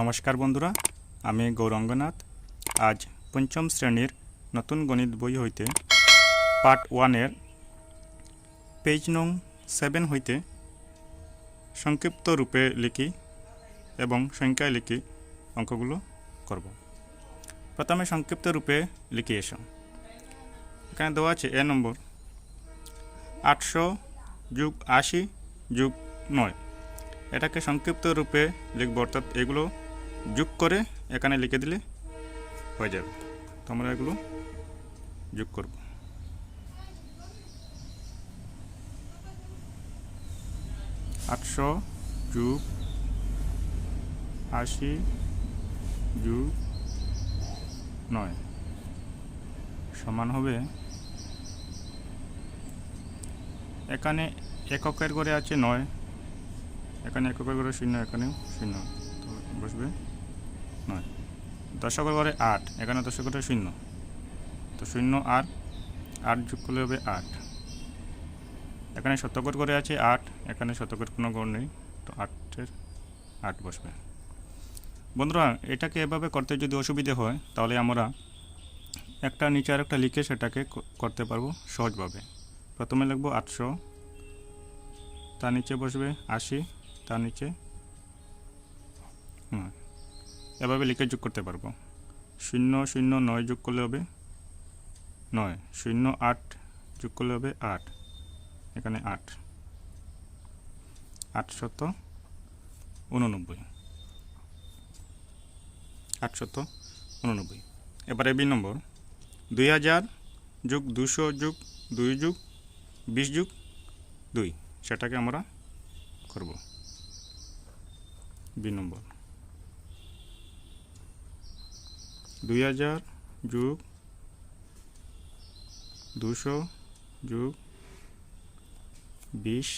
নমস্কার বন্ধুরা, আমি গৌরঙ্গনাথ। আজ পঞ্চম শ্রেণির নতুন গণিত বই হইতে পার্ট ওয়ানের পেজ নং সেভেন হইতে সংক্ষিপ্ত রূপে লিখি এবং সংখ্যায় লিখি অঙ্কগুলো করব। প্রথমে সংক্ষিপ্ত রূপে লিখে এসো। এখানে দেওয়া আছে এ নম্বর, আটশো যুগ আশি যুগ নয়। এটাকে সংক্ষিপ্ত রূপে লিখব, অর্থাৎ এগুলো যোগ করে এখানে লিখে দিলে হয়ে যাবে। তো আমরা এগুলো যোগ করব আটশো যুগ আশি যুগ নয় সমান হবে এখানে এককের করে আছে নয়, এখানে এককের করে শূন্য, এখানেও শূন্য। তো বসবে। নয়। দশকের ঘরে আট। এখানে দশকের ঘরে শূন্য। তো শূন্য আর আট যোগ করলে হবে আট। এখানে শতকর করে আছে আট। এখানে শতকের কোনো গড় নেই। তো আটের আট বসবে। বন্ধুরা, এটাকে এভাবে করতে যদি অসুবিধে হয়, তাহলে আমরা একটা নিচে আর একটা লিখে সেটাকে করতে পারব সহজভাবে। প্রথমে লিখব আটশো। তার নিচে বসবে আশি। তার নিচে নয়। এভাবে লিখে যোগ করতে পারব। শূন্য শূন্য নয় যোগ করলে হবে নয়। শূন্য, আট যোগ করলে হবে আট। এখানে আট। আটশত উননব্বই। আটশত উননব্বই। এবারে বি নম্বর। দুই হাজার যুগ দুশো যুগ দুই যুগ বিশ যুগ দুই। সেটাকে আমরা করব। B number. দুই হাজার যুগ দুশো যুগ বিশ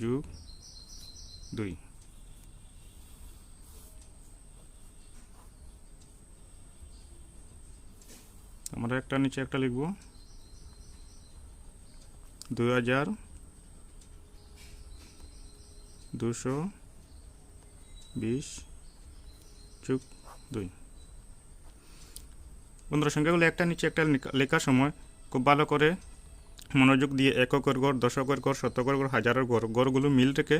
যুগ দুই। আমরা একটা নিচে একটা লিখব। দুই হাজার দুশো বিশ যুগ দুই। বন্ধুরা, সংখ্যাগুলো একটা নিচে একটা লেখার সময় খুব ভালো করে মনোযোগ দিয়ে এককের গড়, দশকের গড়, শতকের গড়, হাজারের গড়, গড়গুলো মিল রেখে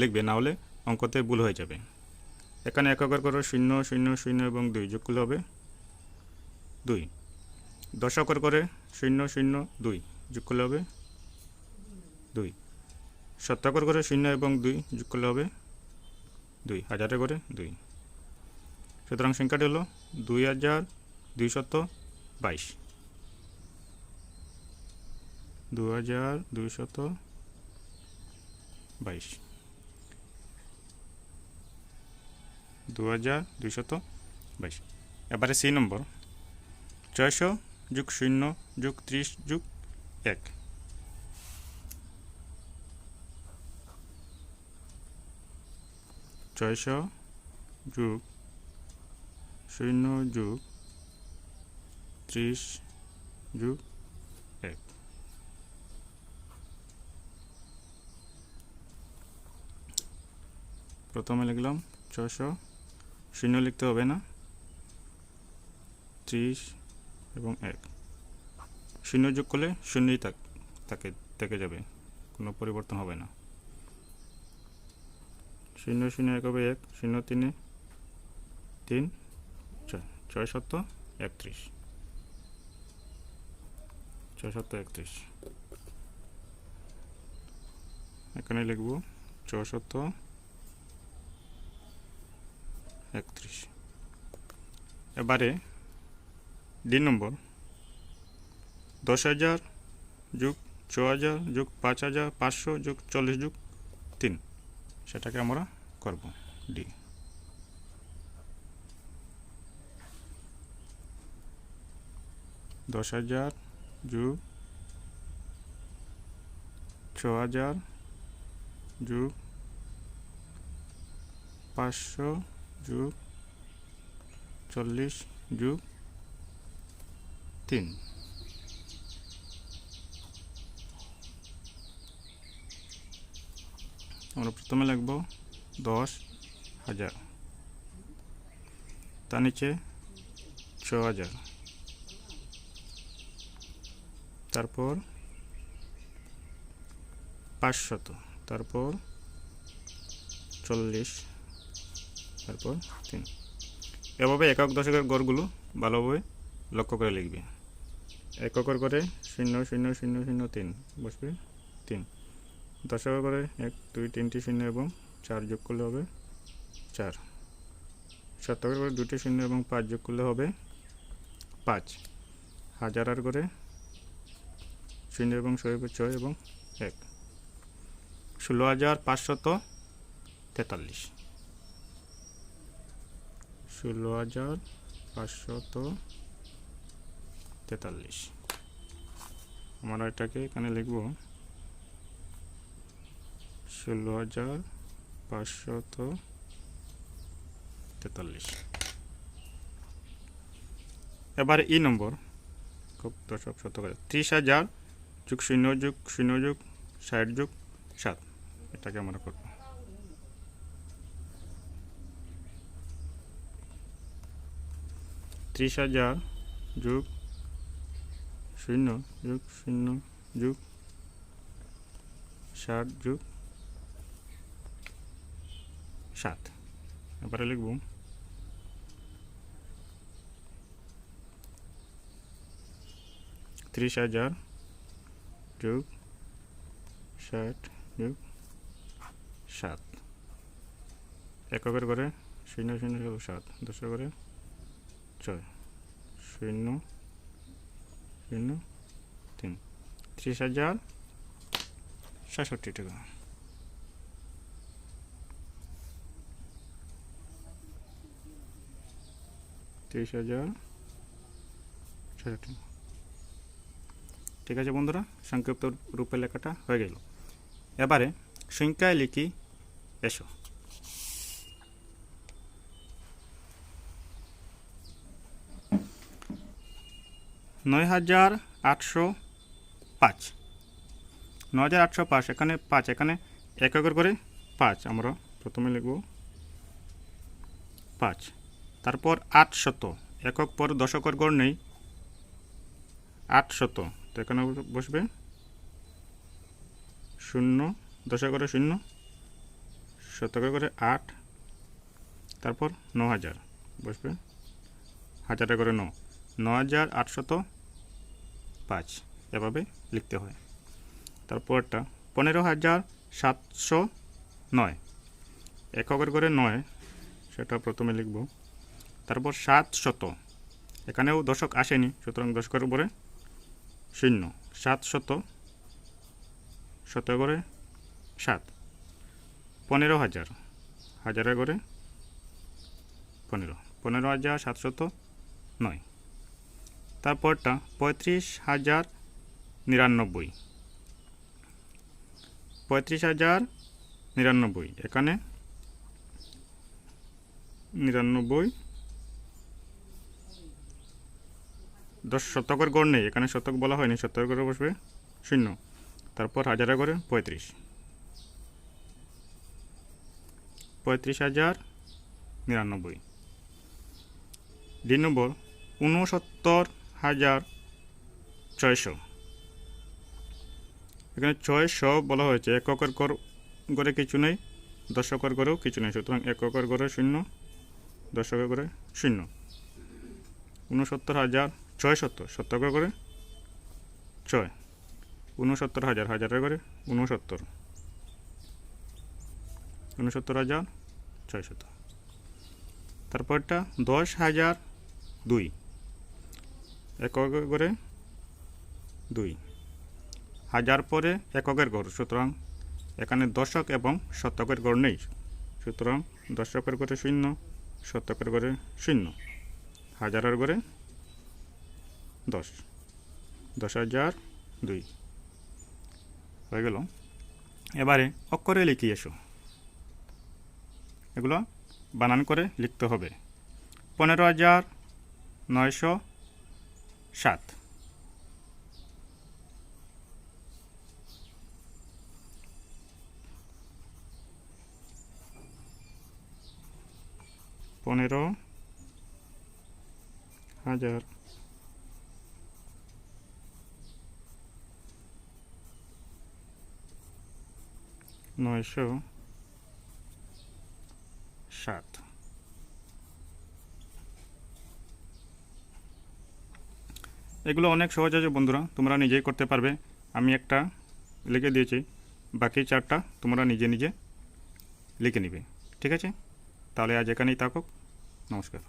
লিখবে, না হলে অঙ্কতে ভুল হয়ে যাবে। এখানে এককের গড় শূন্য শূন্য শূন্য এবং দুই যোগ করলে হবে দুই। দশকের করে শূন্য শূন্য, দুই যোগ করলে হবে দুই। শতকের করে শূন্য এবং দুই যোগ করলে হবে দুই। হাজারের করে দুই। সুতরাং সংখ্যাটি হলো দুই হাজার দুইশত বাইশ। দু হাজার দুইশত বাইশ। দু হাজার দুইশত বাইশ। এবারে সি নম্বর। ছয়শো যুগ শূন্য যুগ ত্রিশ যুগ এক। ছয়শো যুগ শূন্য যুগ ত্রিশ যুগ এক। প্রথমে লিখলাম ছশো শূন্য লিখতে হবে না। ত্রিশ এবং এক। শূন্য যোগ করলে শূন্যই থাকে, থেকে যাবে। কোনো পরিবর্তন হবে না। শূন্য শূন্য এক হবে এক, শূন্য তিনে তিন, ছয় ছয় সত্য একত্রিশ ছয় একত্রিশ। এখানে লিখব ছয় একত্রিশ। এবারে ডি নম্বর, দশ হাজার যুগ ছ হাজার যুগ পাঁচ হাজার পাঁচশো যুগ চল্লিশ যুগ তিন, সেটাকে আমরা করব ডি দশ হাজার যুগ ছ হাজার যুগ পাঁচশো যুগ চল্লিশ যুগ তিন। আমরা প্রথমে লিখব দশ হাজার। তার নিচে ছ হাজার। তারপর পাঁচশত, তারপর চল্লিশ, তারপর তিন। এভাবে একক দশকের গড়গুলো ভালোভাবে লক্ষ্য করে লিখবে। এককের করে শূন্য শূন্য শূন্য শূন্য, তিন, বসবে তিন। দশকের করে এক, দুই, তিনটি শূন্য এবং চার যোগ করলে হবে চার। শতকের করে দুটি শূন্য এবং পাঁচ যোগ করলে হবে পাঁচ। হাজারার করে শূন্য এবং ছয় ছয় এবং এক। ষোলো হাজার পাঁচশত তেতাল্লিশ। ষোলো হাজার পাঁচশত তেতাল্লিশ। আমরা এটাকে এখানে লিখব ষোলো হাজার পাঁচশত তেতাল্লিশ। এবার ই নম্বর, খুব দশক শত করে ত্রিশ হাজার যুগ শূন্য যুগ শূন্য যুগ, ষাট যুগ, সাত। এটাকে আমরা করব। ত্রিশ হাজার যুগ শূন্য যুগ শূন্য যুগ, ষাট যুগ, সাত। এবারে লিখব। ত্রিশ হাজার যুগ ষাট যুগ সাত এককের করে শূন্য শূন্য যোগ সাত। দশের করে ছয়। শূন্য শূন্য, তিন। ত্রিশ হাজার সাতষট্টি টাকা। ত্রিশ হাজার সাতষট্টি ঠিক আছে বন্ধুরা? সংক্ষিপ্ত রূপে লেখাটা হয়ে গেল। এবারে সংখ্যায় লিখি, এসো। নয় হাজার আটশো পাঁচ। নয় হাজার আটশো পাঁচ, এখানে পাঁচ, এখানে এক একর করে পাঁচ আমরা প্রথমে লিখব। পাঁচ। তারপর আটশত, একক পর দশকের গড় নেই। আটশত। তো এখানে বসবে। শূন্য দশক করে শূন্য শতক করে আট, তারপর ন হাজার বসবে। হাজারে করে ন ন হাজার আটশত পাঁচ এভাবে লিখতে হয়। তারপরটা পনেরো হাজার সাতশো নয় এককের করে নয়, সেটা প্রথমে লিখব। তারপর সাত শত এখানেও দশক আসেনি, সুতরাং দশকের উপরে শূন্য। সাত শত শত করে সাত। পনেরো হাজার। হাজারে করে পনেরো। পনেরো হাজার সাতশত নয়। তারপরটা পঁয়ত্রিশ হাজার নিরানব্বই। পঁয়ত্রিশ হাজার নিরানব্বই। এখানে নিরানব্বই দশ শতকের গড় নেই, এখানে শতক বলা হয়নি, শতকের গড়ে বসবে শূন্য। তারপর হাজারে করে পঁয়ত্রিশ। পঁয়ত্রিশ হাজার নিরানব্বই। দুই নম্বর, ঊনসত্তর হাজার ছয়শো। এখানে ছয়শো বলা হয়েছে, এককের গড়, গড়ে কিছু নেই, দশকের গড়েও কিছু নেই, সুতরাং এককের গড়ে শূন্য, দশকের গড়ে শূন্য। ঊনসত্তর হাজার ছয় সত্তর সত্তর করে ছয়। ঊনসত্তর হাজার হাজারের করে ঊনসত্তর। ঊনসত্তর হাজার ছয়শত তারপরটা দশ হাজার দুই। একক করে দুই। হাজার পরে এককের গড় সুতরাং এখানে দশক এবং শতকের গড় নেই। সুতরাং দশকের করে শূন্য, শতকের করে শূন্য। হাজারের করে দশ। দশ হাজার দুই। হয়ে গেল। এবারে অক্ষরে লিখি এসো। এগুলো বানান করে লিখতে হবে। পনেরো হাজার নয়শো সাত। পনেরো হাজার নয়শো সাত এগুলো অনেক সহজ আছে বন্ধুরা, তোমরা নিজেই করতে পারবে। আমি একটা লিখে দিয়েছি, বাকি চারটা তোমরা নিজে নিজে লিখে নিবে। ঠিক আছে? তাহলে আজ এখানেই থাকুক। নমস্কার।